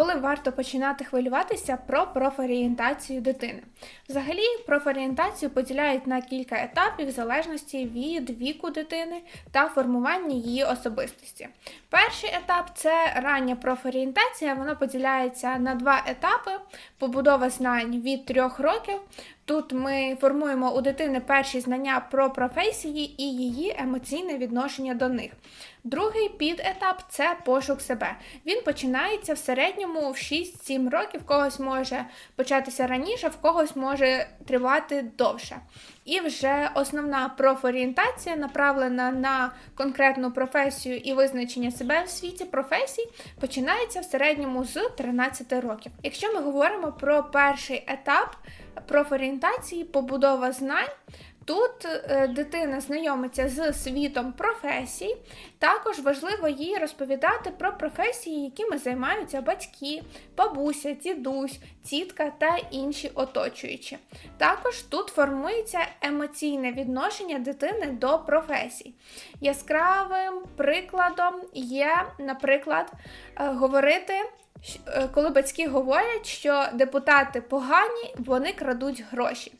коли варто починати хвилюватися про профорієнтацію дитини. Взагалі, профорієнтацію поділяють на кілька етапів в залежності від віку дитини та формування її особистості. Перший етап це рання профорієнтація, вона поділяється на два етапи: побудова знань від трьох років. Тут ми формуємо у дитини перші знання про професії і її емоційне відношення до них. Другий підетап це пошук себе. Він починається в середньому в 6-7 років, в когось може початися раніше, в когось може тривати довше. І вже основна профорієнтація направлена на конкретну професію і визначення себе в світі професій, починається в середньому з 13 років. Якщо ми говоримо про перший етап профорієнтації, побудова знань. Тут е, дитина знайомиться з світом професій. Також важливо їй розповідати про професії, якими займаються батьки, бабуся, дідусь, тітка та інші оточуючі. Також тут формується емоційне відношення дитини до професій. Яскравим прикладом є, наприклад, е, говорити. е, Коли батьки говорять, що депутати погані, вони крадуть гроші.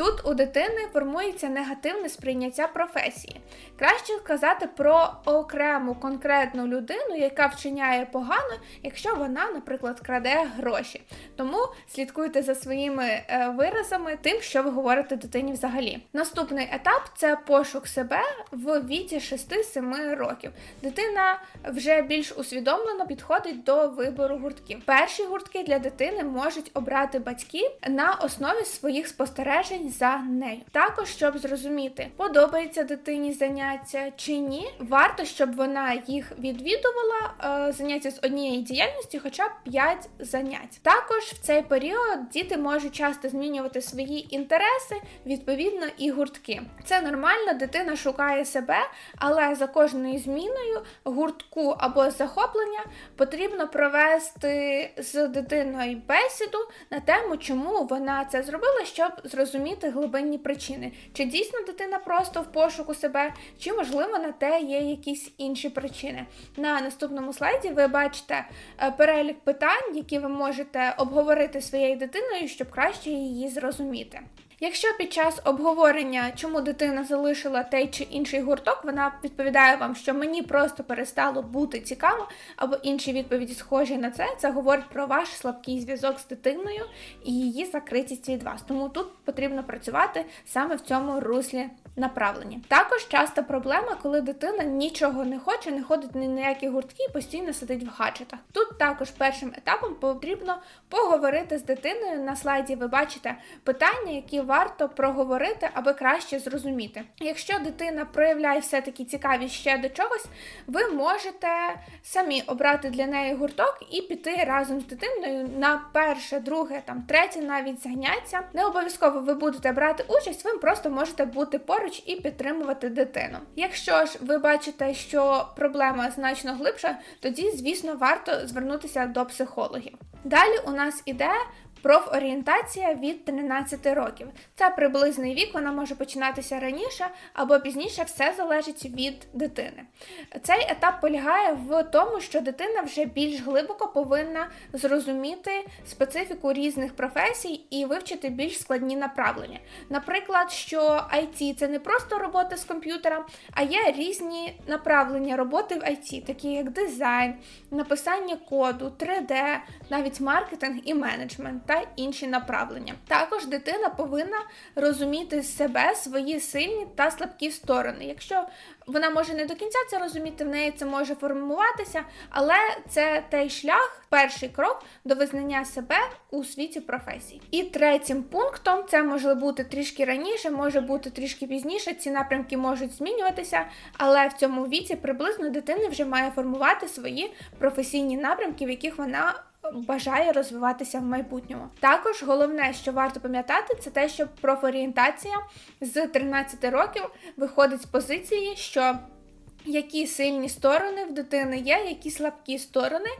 Тут у дитини формується негативне сприйняття професії. Краще казати про окрему конкретну людину, яка вчиняє погано, якщо вона, наприклад, краде гроші. Тому слідкуйте за своїми е, виразами, тим, що ви говорите дитині взагалі. Наступний етап це пошук себе в віці 6-7 років. Дитина вже більш усвідомлено підходить до вибору гуртків. Перші гуртки для дитини можуть обрати батьки на основі своїх спостережень за нею. Також, щоб зрозуміти, подобається дитині заняття чи ні, варто, щоб вона їх відвідувала, е, заняття з однієї діяльності, хоча б 5 занять. Також в цей період діти можуть часто змінювати свої інтереси, відповідно, і гуртки. Це нормально, дитина шукає себе, але за кожною зміною гуртку або захоплення потрібно провести з дитиною бесіду на тему, чому вона це зробила, щоб зрозуміти глибинні причини. Чи дійсно дитина просто в пошуку себе, чи можливо на те є якісь інші причини. На наступному слайді ви бачите е, перелік питань, які ви можете обговорити своєю дитиною, щоб краще її зрозуміти. Якщо під час обговорення, чому дитина залишила той чи інший гурток, вона відповідає вам, що мені просто перестало бути цікаво, або інші відповіді схожі на це, це говорить про ваш слабкий зв'язок з дитиною і її закритість від вас. Тому тут потрібно працювати саме в цьому руслі направлені. Також часто проблема, коли дитина нічого не хоче, не ходить ні на які гуртки і постійно сидить в гаджетах. Тут також першим етапом потрібно поговорити з дитиною. На слайді ви бачите питання, які варто проговорити, аби краще зрозуміти. Якщо дитина проявляє все-таки цікавість ще до чогось, ви можете самі обрати для неї гурток і піти разом з дитиною на перше, друге, там третє навіть заняття. Не обов'язково ви будете брати участь, ви просто можете бути поруч і підтримувати дитину. Якщо ж ви бачите, що проблема значно глибша, тоді, звісно, варто звернутися до психологів. Далі у нас іде профорієнтація від 13 років. Це приблизний вік, вона може починатися раніше або пізніше, все залежить від дитини. Цей етап полягає в тому, що дитина вже більш глибоко повинна зрозуміти специфіку різних професій і вивчити більш складні направлення. Наприклад, що IT це не просто робота з комп'ютером, а є різні направлення роботи в IT, такі як дизайн, написання коду, 3D, навіть маркетинг і менеджмент та інші направлення. Також дитина повинна розуміти себе, свої сильні та слабкі сторони. Якщо вона може не до кінця це розуміти, в неї це може формуватися, але це той шлях, перший крок до визнання себе у світі професій. І третім пунктом це може бути трішки раніше, може бути трішки пізніше. Ці напрямки можуть змінюватися, але в цьому віці приблизно дитина вже має формувати свої професійні напрямки, в яких вона бажає розвиватися в майбутньому. Також головне, що варто пам'ятати, це те, що профорієнтація з 13 років виходить з позиції, що які сильні сторони в дитини є, які слабкі сторони,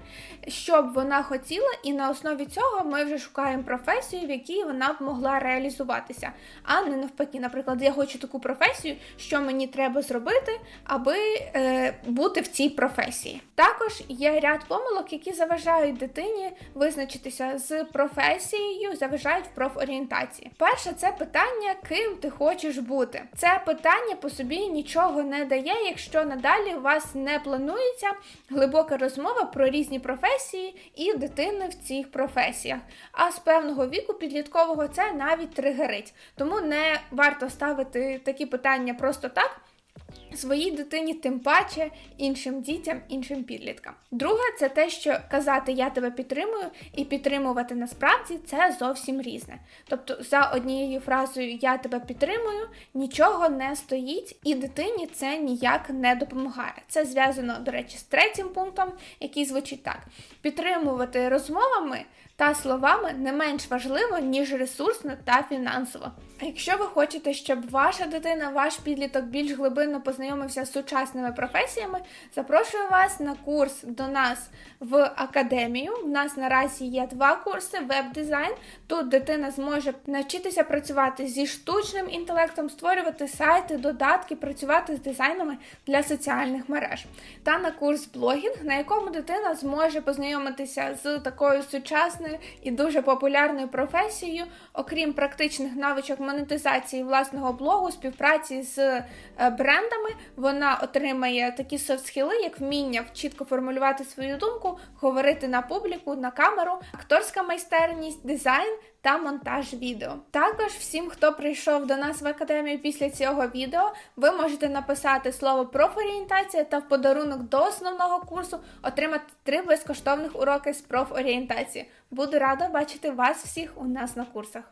що б вона хотіла, і на основі цього ми вже шукаємо професію, в якій вона б могла реалізуватися. А не навпаки, наприклад, я хочу таку професію, що мені треба зробити, аби е, бути в цій професії. Також є ряд помилок, які заважають дитині визначитися з професією, заважають в профорієнтації. Перше, це питання, ким ти хочеш бути. Це питання по собі нічого не дає, якщо надалі у вас не планується глибока розмова про різні професії і дитини в цих професіях. А з певного віку підліткового це навіть тригерить. Тому не варто ставити такі питання просто так. Своїй дитині, тим паче іншим дітям, іншим підліткам. Друге, це те, що казати я тебе підтримую і підтримувати насправді це зовсім різне. Тобто, за однією фразою Я тебе підтримую нічого не стоїть, і дитині це ніяк не допомагає. Це зв'язано, до речі, з третім пунктом, який звучить так: підтримувати розмовами та словами не менш важливо, ніж ресурсно та фінансово. А якщо ви хочете, щоб ваша дитина, ваш підліток більш глибинно познайомився з сучасними професіями, запрошую вас на курс до нас в академію. У нас наразі є два курси: веб-дизайн. Тут дитина зможе навчитися працювати зі штучним інтелектом, створювати сайти, додатки, працювати з дизайнами для соціальних мереж. Та на курс блогінг, на якому дитина зможе познайомитися з такою сучасною і дуже популярною професією, окрім практичних навичок монетизації власного блогу, співпраці з е, брендами, вона отримає такі софт-схіли, як вміння чітко формулювати свою думку, говорити на публіку, на камеру, акторська майстерність, дизайн. Та монтаж відео. Також всім, хто прийшов до нас в академію після цього відео, ви можете написати слово профорієнтація та в подарунок до основного курсу отримати три безкоштовних уроки з профорієнтації. Буду рада бачити вас всіх у нас на курсах.